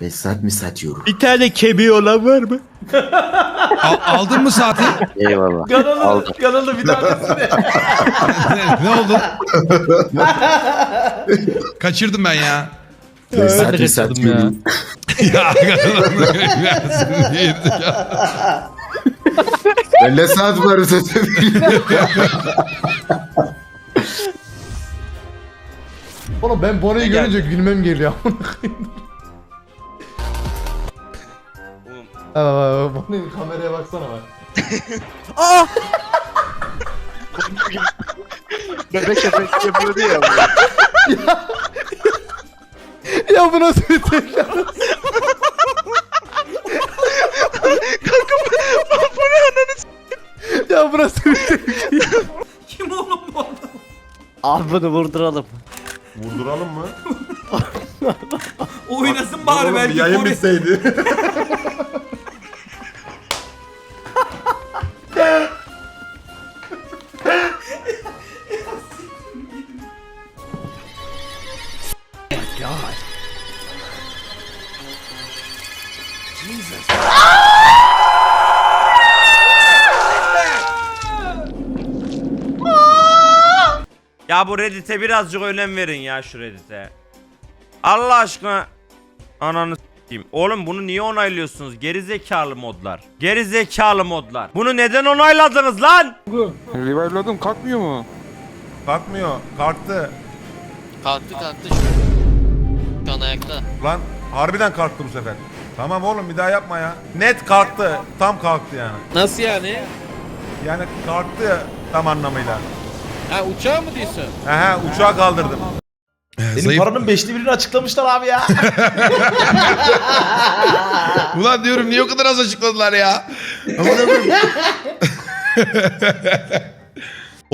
Mesaj mi satıyorum? Bir tane kemiği olan var mı? Al- aldın mı saati? Eyvallah. Kanalı, Aldım. kanalı bir tanesini. ne, ne oldu? Kaçırdım ben ya. Mesaj mi kaçırdım satıyorum? ya Ben ne saat var satıyorum? Oğlum ben Bono'yu görünce gülmem geliyor. Bak bak Bono'yu kameraya baksana bak. Bebek efekt yapıyordu ya. ya bu nasıl bir tekrar? Ya bu nasıl bir tekrar? Kim oğlum bu adam? Al bunu vurduralım. Vurduralım mı? Oynasın bari Oğlum, belki. yayın bitseydi. Ya bu Reddit'e birazcık önem verin ya şu Reddit'e. Allah aşkına. Ananı s**eyim. Oğlum bunu niye onaylıyorsunuz? Geri zekalı modlar. Geri zekalı modlar. Bunu neden onayladınız lan? Revive'ladım kalkmıyor mu? Kalkmıyor. Kalktı. Kalktı kalktı şu. Şu an ayakta. Lan harbiden kalktı bu sefer. Tamam oğlum bir daha yapma ya. Net kalktı. Tam kalktı yani. Nasıl yani? Yani kalktı tam anlamıyla. Ha uçağı mı diyorsun? Aha uçağı kaldırdım. Benim Zayıf. paranın beşte birini açıklamışlar abi ya. Ulan diyorum niye o kadar az açıkladılar ya? Allah'ım.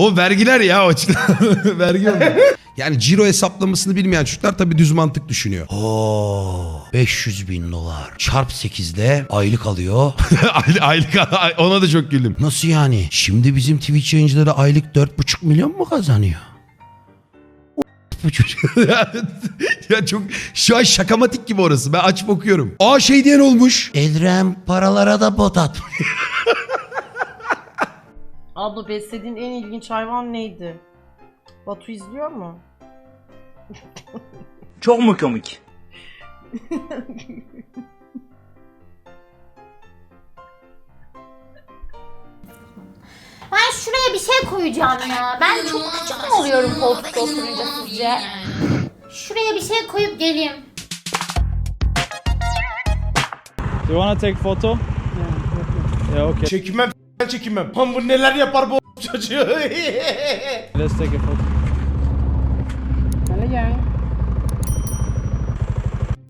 o vergiler ya o açıkla. Vergi onlar. Yani ciro hesaplamasını bilmeyen çocuklar tabii düz mantık düşünüyor. Oo, 500 bin dolar. Çarp 8'de aylık alıyor. Ay- aylık ay- ona da çok güldüm. Nasıl yani? Şimdi bizim Twitch yayıncıları aylık 4,5 milyon mu kazanıyor? bu çocuk. ya çok şu an şakamatik gibi orası. Ben açıp okuyorum. Aa şey diyen olmuş. Edrem paralara da bot at. Abla beslediğin en ilginç hayvan neydi? Batu izliyor mu? Çok mu komik? Ben şuraya bir şey koyacağım ya. Ben çok küçük mü oluyorum koltukta oturunca sizce? Şuraya bir şey koyup geleyim. Do you wanna take photo? Yeah, okay. çekinmem ben çekinmem. Lan bu neler yapar bu çocuğu. Let's take a photo.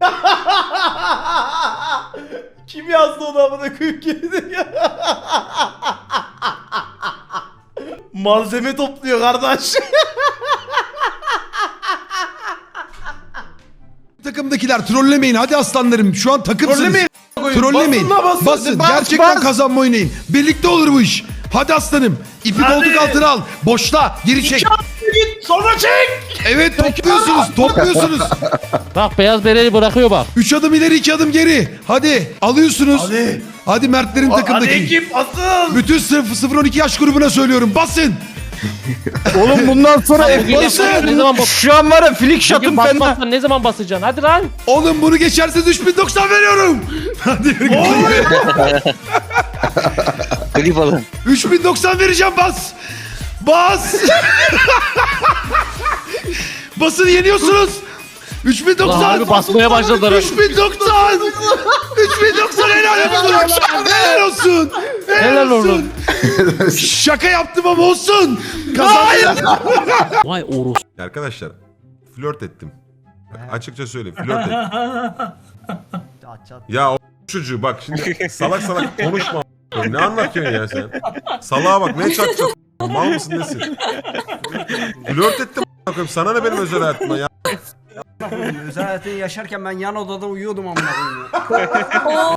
Kim yazdı onu amına koyup geldi ya. Malzeme topluyor kardeş. Takımdakiler trollemeyin hadi aslanlarım. Şu an takımsınız. Trollemeyin. Trollemeyin. Basın la, basın. Bas, Gerçekten bas. kazanma oynayın. Birlikte olur bu iş. Hadi aslanım. İpi koltuk altına al. Boşla. Geri çek. Git sonra çek. Evet topluyorsunuz. Topluyorsunuz. Bak beyaz bereli bırakıyor bak. Üç adım ileri iki adım geri. Hadi alıyorsunuz. Hadi. Hadi Mertlerin Hadi takımdaki. ekip asıl. Bütün 0-12 yaş grubuna söylüyorum. Basın. Oğlum bundan sonra Bugün F yapalım, ne zaman bas? Şu an var ya flick Bugün shot'ım fena. basmazsan ne zaman basacaksın? Hadi lan. Oğlum bunu geçerseniz 3090 veriyorum. Hadi. Klip alın. 3090 vereceğim bas. Bas. Basın yeniyorsunuz. 3090. Ulan harbi basmaya başladılar. 3090. 3090 helal olsun. Helal olsun. Helal olsun. Şaka yaptım ama olsun. Kazandım. Vay orus. Arkadaşlar flört ettim. Açıkça söyleyeyim flört ettim. ya o çocuğu bak şimdi salak salak konuşma. Ne anlatıyorsun ya sen? Salağa bak ne çat. Mal mısın nesin? Flört ettim. a**ım. Sana ne benim özel hayatımda ya? Özel hayatı yaşarken ben yan odada uyuyordum amına koyayım. Oha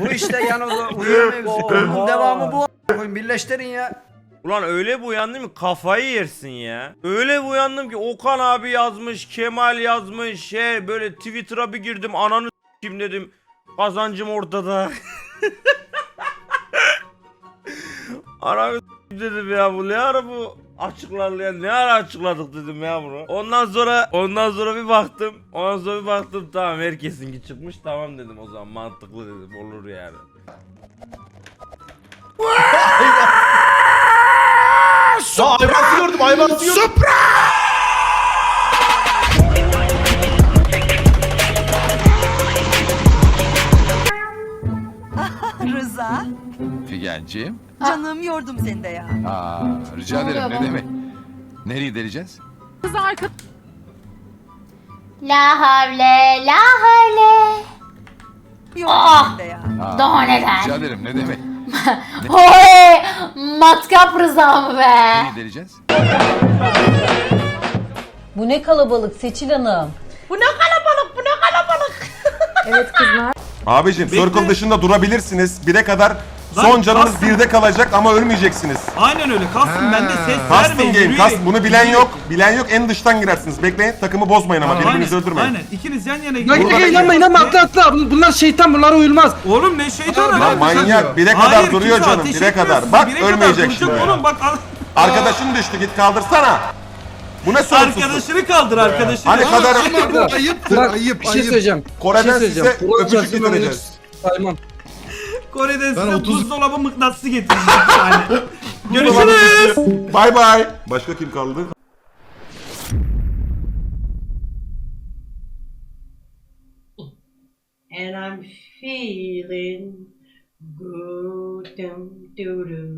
Bu işte yan odada uyuyor mevzusu. Bunun devamı bu a**ına koyayım. Birleştirin ya. Ulan öyle bir uyandım ki kafayı yersin ya. Öyle bir uyandım ki Okan abi yazmış, Kemal yazmış, şey böyle Twitter'a bir girdim ananı kim dedim. Kazancım ortada. Ananı dedim ya bu ne ara bu açıklandı ya ne ara açıkladık dedim ya bunu. Ondan sonra ondan sonra bir baktım. Ondan sonra bir baktım tamam herkesinki çıkmış tamam dedim o zaman mantıklı dedim olur yani. Aa Aybars'ı gördüm Aybars'ı gördüm. Rıza, Figenciğim. canım yordum seni de ya. Aa, rica Ne ederim ne demek. Nereye gideceğiz? La havle la havle. Yordum Ah! seni de ya. Aa, Daha neler? Rica ederim ne demek. Hoy matkap Rıza mı be? Nereye gideceğiz? Bu ne kalabalık Seçil Hanım. Bu ne kalabalık bu ne kalabalık. Evet kızlar. Abicim circle dışında durabilirsiniz. Bire kadar son Lan, canınız birde kalacak ama ölmeyeceksiniz. Aynen öyle. Kastım ben de ses Custom vermeyin. game. yürüyerek- Custom. Bunu bilen yok. Bilen yok. En dıştan girersiniz. Bekleyin. Takımı bozmayın ama birbirinizi öldürmeyin. Aynen. İkiniz yan yana Burada gidin. bekleyin. inanma inanma atla atla. Bunlar şeytan bunlara uyulmaz. Oğlum ne şeytanı Lan lan. manyak. Bire Hayır, kadar duruyor kimse canım. ateş Bire etmiyor kadar. size, Bak bire kadar ölmeyecek duracak. şimdi. Oğlum bak al- Arkadaşın düştü. Git kaldırsana. Bu ne sorumsuzluk? arkadaşını kaldır arkadaşını. Hani kadar ayıptır ayıp Bir şey söyleyeceğim. Kore'den Bir şey size söyleyeceğim. Kur'an öpücük çarpsın getireceğiz. Saymam. Kore'den Ben size 30 buzdolabı mıknatısı getirdim bir tane. Görüşürüz. Bay bay. Başka kim kaldı? And I'm feeling good. Dum, doo, doo,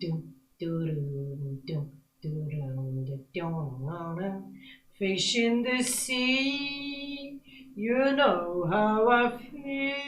dum, doo, doo, dum, doo, doo, doo, doo, doo. Fish in the sea, you know how I feel.